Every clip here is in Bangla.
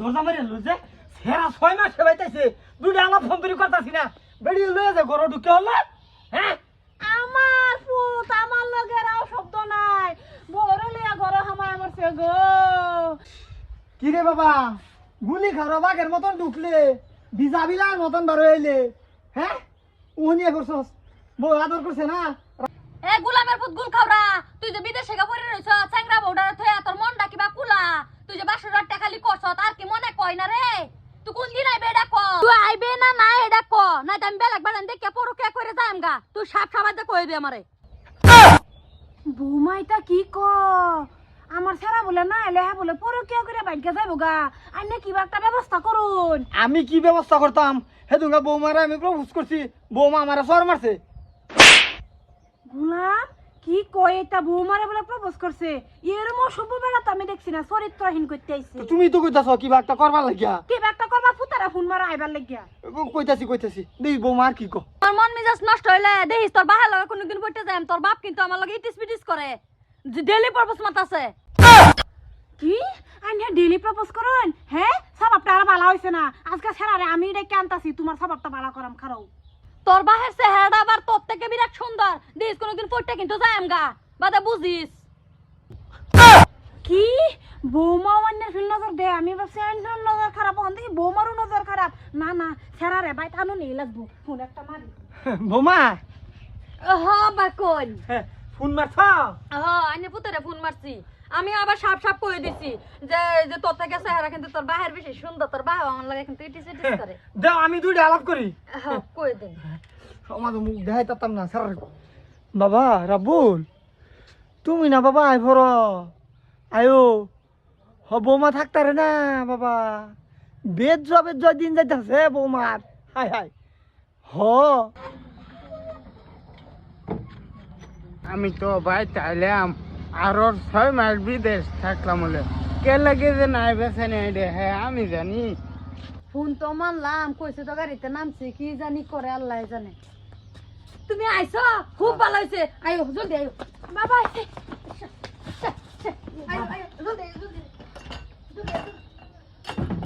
দরজা সেরা ছয় মাস সেবাইতেছে। দুইটা আলাপ ফোন তৈরি করতেছি না। বেরিয়ে লয়ে যে ঘর ঢুকে হলো। হ্যাঁ? আমার পুত আমার লগে রাও শব্দ নাই। বড় লিয়া ঘর হামায় মরছে গো। কি রে বাবা? গুলি খাওয়া বাঘের মতন ঢুকলে বিজা বিলার মতন বার হইলে হ্যাঁ? উনিয়ে করছস বউ আদর করছে না? এ গুলামের পুত গুল খাওরা তুই যে বিদেশে গা পড়ে রইছ বউডারে থয়া তোর মনটা কিবা কুলা তুই যে বাসুর রাটটা খালি করছ তার কি মনে কয় না রে তুই কোন দিন আইবে এটা ক? তুই আইবে না না এটা ক? না আমি বেলেগ বাড়ান দেখে পরকে করে যাইম গা। তুই সাপ সাবাতে কই দে আমারে বৌমাইটা কি ক? আমার সারা বলে না এলে হ্যাঁ বলে পরকিয়া করে বাইকে যাইব গা। আইনে কিবা একটা ব্যবস্থা করুন। আমি কি ব্যবস্থা করতাম হে দুঙ্গা বৌমারা আমি প্রপোজ করছি বৌমা আমার সর মারছে গুলাম কি কয় এটা? বৌমারে বলে প্রপোজ করছে। এরম অসভ্য বেড়া তো আমি দেখছি না চরিত্রহীন করতে আইছে। তো তুমি তো কইতাছ কিবা একটা করবার লাগিয়া। কি একটা করবা ফুতারা ফোন মারা আইবার লাগিয়া। কইতাছি কইতাছি। দেই বৌমা আর কি কো। তোর মন মেজাজ নষ্ট হইলে দেখিস তোর বাহার লগে কোনদিন পড়তে যাই তোর বাপ কিন্তু আমার লগে ইটিস পিটিস করে ডেলি প্রপোজ মাতাছে কি? আইন ডেলি প্রপোজ করুন? হ্যাঁ? স্বভাবটা আর ভালো হইছে না। আজকে সেরারে আমি ডেকে আনতাছি তোমার স্বভাবটা ভালো করাম খারাও। তোর বাহের চেহারাটা আবার তোর থেকে বিরাট সুন্দর। দিস কোনোদিন পড়তে কিন্তু যাইম গা। বাদে বুঝিস। কি? বৌমা অন্যের ফিল নজর দে আমি ভাবছি অন্যের নজর খারাপ হন থেকে বৌমারও নজর খারাপ। না না সেরারে ভাই আনো নেই লাগবো ফোন একটা মারি। বৌমা! হ বাকন হ্যাঁ, ফোন মারছ? হ আইনে পুতরে ফোন মারছি। আমি আবার সাপ সাপ কই দিছি যে যে তোর থেকে চেহারা কিন্তু তোর বাহের বেশি সুন্দর তোর বাহ আমার লাগে কিন্তু ইটিস ইটিস করে। দাও আমি দুইটা আলাপ করি। হ্যাঁ কই দেন। সমাজ মুখ দেখাই তাতাম না স্যার। বাবা রাবুল তুমি না বাবা আই ভর আয়ো হ বৌমা থাকতারে না বাবা। বেদ জবে জয় দিন যাইতাছে বৌমার। হাই হাই হ আমি তো ভাই চাইলাম আরও ছয় মাস বিদেশ থাকলাম বলে কে লাগে যে নাই বেছে নাই রে হ্যাঁ আমি জানি। ফোন তো মানলাম কইছে তো গাড়িতে নামছে কি জানি করে আল্লাহ জানে। তুমি আইছো? খুব ভালো হইছে। আয়ো জলদি আয়ো। বাবা আইছে। আয়ো আয়ো জলদি জলদি।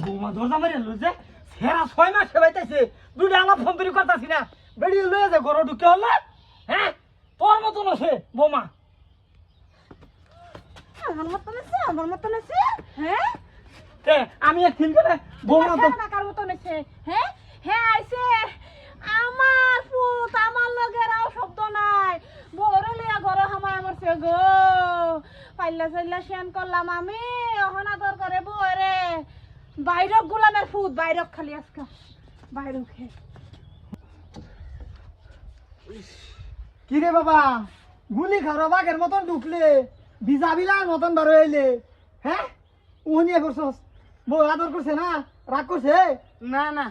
বৌমা দরজা মারি যে। সেরা ছয় মাস সেবাইতেছে দুইটা আলাপ ফোন তৈরি করতেছি না। বেরিয়ে লয়ে যে ঘর ঢুকে হলো হ্যাঁ তোর মতন আছে বৌমা আমার মতন আছে? আমার মতন আছে? হ্যাঁ? আমি একদিন করে বৌমা তো। টাকার মতন আছে? হ্যাঁ? হ্যাঁ আইছে। আমার পুত আমার লগে রাও শব্দ নাই। বড় লিয়া ঘর হামায় মরছে গো। পাইলা চাইলা শেয়ান করলাম আমি। অহনা দর করে বরে বাইরক গোলামের ফুট বাইরক খালি আজকা। বাইরক। হে কি রে বাবা? গুলি খাওয়া বাঘের মতন ঢুকলে। বিজা বিলার মতন বার হইলে হ্যাঁ উনিয়ে করছস বউ আদর করছে না? রাগ করছে না না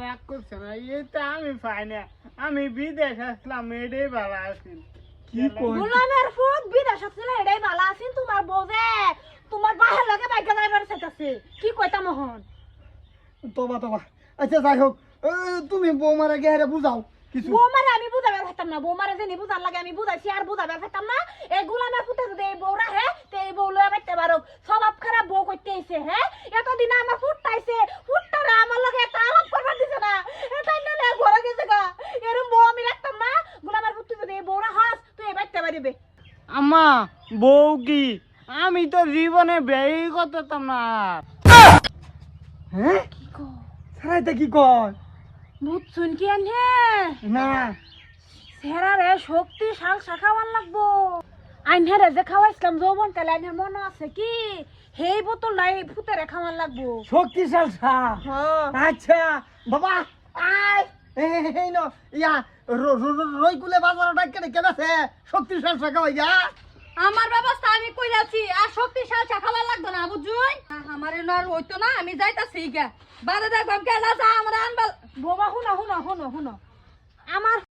রাগ করছে না। এটা আমি পাই না আমি বিদেশ আসলাম এটাই ভালো আছি কি কই গোলামের ফুট বিদেশ ছিল এটাই ভালো আছেন তোমার বোঝে তোমার বাহের লগে বাইকে যাইবার চাইতাছে কি কইতা মোহন তোবা তোবা। আচ্ছা যাই হোক এ, তুমি বৌমারা গেহারে বুঝাও কিছু বৌমারে আমি বুঝাবার পারতাম না বৌমারে যে বুঝার লাগে আমি বুঝাইছি আর বুঝাবার পারতাম না। এই গুলামের পুতে যদি এই বউরা হে তে এই বউ লয়ে বাইতে পারো। স্বভাব খারাপ বউ করতে আইছে হ্যাঁ এতদিন আমার ফুটটাইছে ফুটটারে আমার লগে একটা আলাপ করবার দিছে না। এটাই না ঘরে গেছে গা। এরম বউ আমি রাখতাম না। গুলামের পুতে যদি এই বউরা হাস তুই এই বাইতে পারিবে। আম্মা বউ কি? আমি তো জীবনে ব্যয় করতাম না। হ্যাঁ কি কো সারাইতে কি কয়? ভূত শুন কি আনহে? না। সেরারে শক্তি শাল শাখাওয়ান লাগবো। আইনহেরে যে খাওয়াইছিলাম যৌবন কালে আইনের মনে আছে কি? সেই বোতল নাই ফুতেরে খাওয়ান লাগবো। শক্তিশাল সা হ্যাঁ আচ্ছা বাবা আয়। এই ন ইয়া রই কুলে বাজার ডাকে কেনাছে শক্তিশাল শাখা ভাইয়া। আমার ব্যবস্থা আমি কই যাচ্ছি আর শক্তিশাল শাখাওয়ান লাগতো না বুঝুন? আমার আর হইতো না আমি যাইতাছি গা বারে দেখবাম কেনা যা আমরা আনবাল বোমা হুনো হুনো হুনো হুনো। আমার